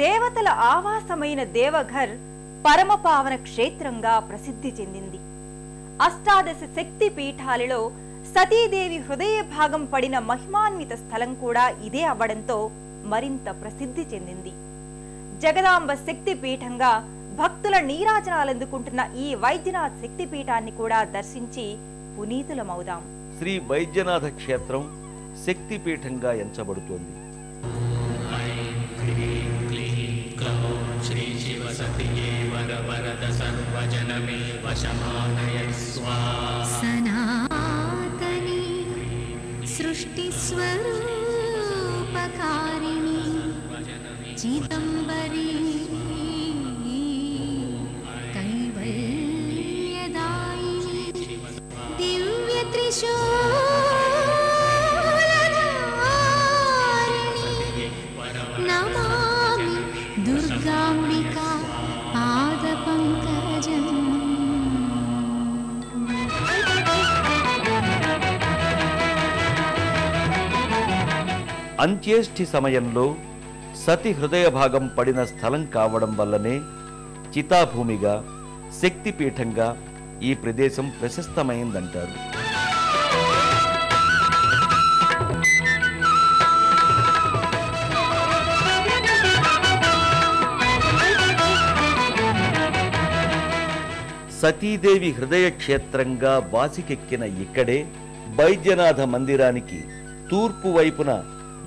దేవతల ఆవాసమైన దేవఘర్ పరమపావన క్షేత్రంగా ప్రసిద్ధి చెందింది. అష్టాదశ శక్తి పీఠాలలో సతీదేవి హృదయ భాగం పడిన మహిమాన్విత స్థలం కూడా ఇదే అవ్వడంతో మరింత ప్రసిద్ధి చెందింది. జగదాంబ శక్తి పీఠంగా భక్తుల నీరాజనాలందుకుంటున్న ఈ వైద్యనాథ్ శక్తి పీఠాన్ని కూడా దర్శించి పునీతులమవుదాం. శ్రీ వైద్యనాథ క్షేత్రం శక్తిపీఠంగా ఎంచబడుతోంది. ेवरवरद सर्वजनमेव शमानय स्वासनातनी सृष्टिस्वरूपकारिणी चिदम्बरी कैवल्यदायिनी दिव्यत्रिशो అంత్యేష్టి సమయంలో సతి హృదయ భాగం పడిన స్థలం కావడం వల్లనే చితాభూమిగా శక్తిపీఠంగా ఈ ప్రదేశం ప్రశస్తమైందంటారు. సతీదేవి హృదయ క్షేత్రంగా వాసికెక్కిన ఇక్కడే వైద్యనాథ మందిరానికి తూర్పు వైపున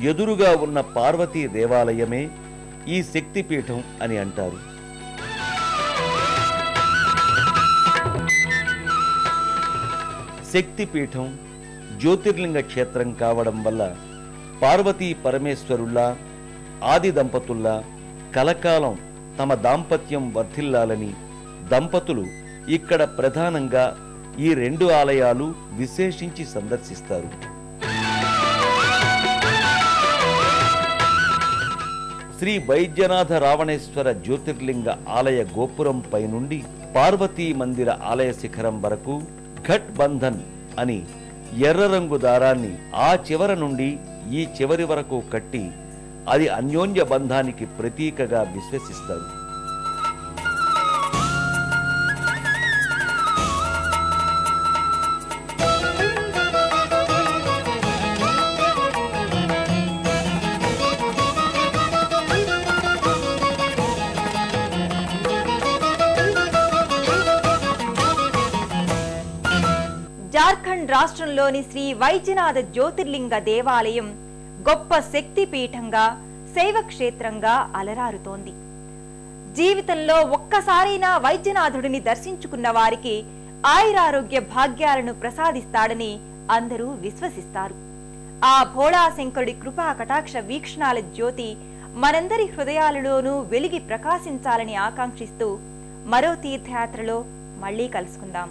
ఎదురుగా ఉన్న పార్వతీ దేవాలయమే ఈ శక్తిపీఠం అని అంటారు. శక్తిపీఠం జ్యోతిర్లింగ క్షేత్రం కావడం వల్ల పార్వతీ పరమేశ్వరుల్లా ఆది దంపతుల్లా కలకాలం తమ దాంపత్యం వర్ధిల్లాలని దంపతులు ఇక్కడ ప్రధానంగా ఈ రెండు ఆలయాలు విశేషించి సందర్శిస్తారు. శ్రీ వైద్యనాథ రావణేశ్వర జ్యోతిర్లింగ ఆలయ గోపురం పైనుండి పార్వతీ మందిర ఆలయ శిఖరం వరకు ఘట్ బంధన్ అని ఎర్ర రంగు దారాన్ని ఆ చివర నుండి ఈ చివరి వరకు కట్టి అది అన్యోన్య బంధానికి ప్రతీకగా విశ్వసిస్తారు. జార్ఖండ్ రాష్ట్రంలోని శ్రీ వైద్యనాథ జ్యోతిర్లింగ దేవాలయం గొప్ప శక్తి పీఠంగా క్షేత్రంగా అలరారుతోంది. జీవితంలో ఒక్కసారైనా వైద్యనాథుడిని దర్శించుకున్న వారికి ఆయురారోగ్య భాగ్యాలను ప్రసాదిస్తాడని అందరూ విశ్వసిస్తారు. ఆ భోళాశంకరుడి కృపా కటాక్ష వీక్షణాల జ్యోతి మనందరి హృదయాలలోనూ వెలిగి ప్రకాశించాలని ఆకాంక్షిస్తూ మరో తీర్థయాత్రలో మళ్ళీ కలుసుకుందాం.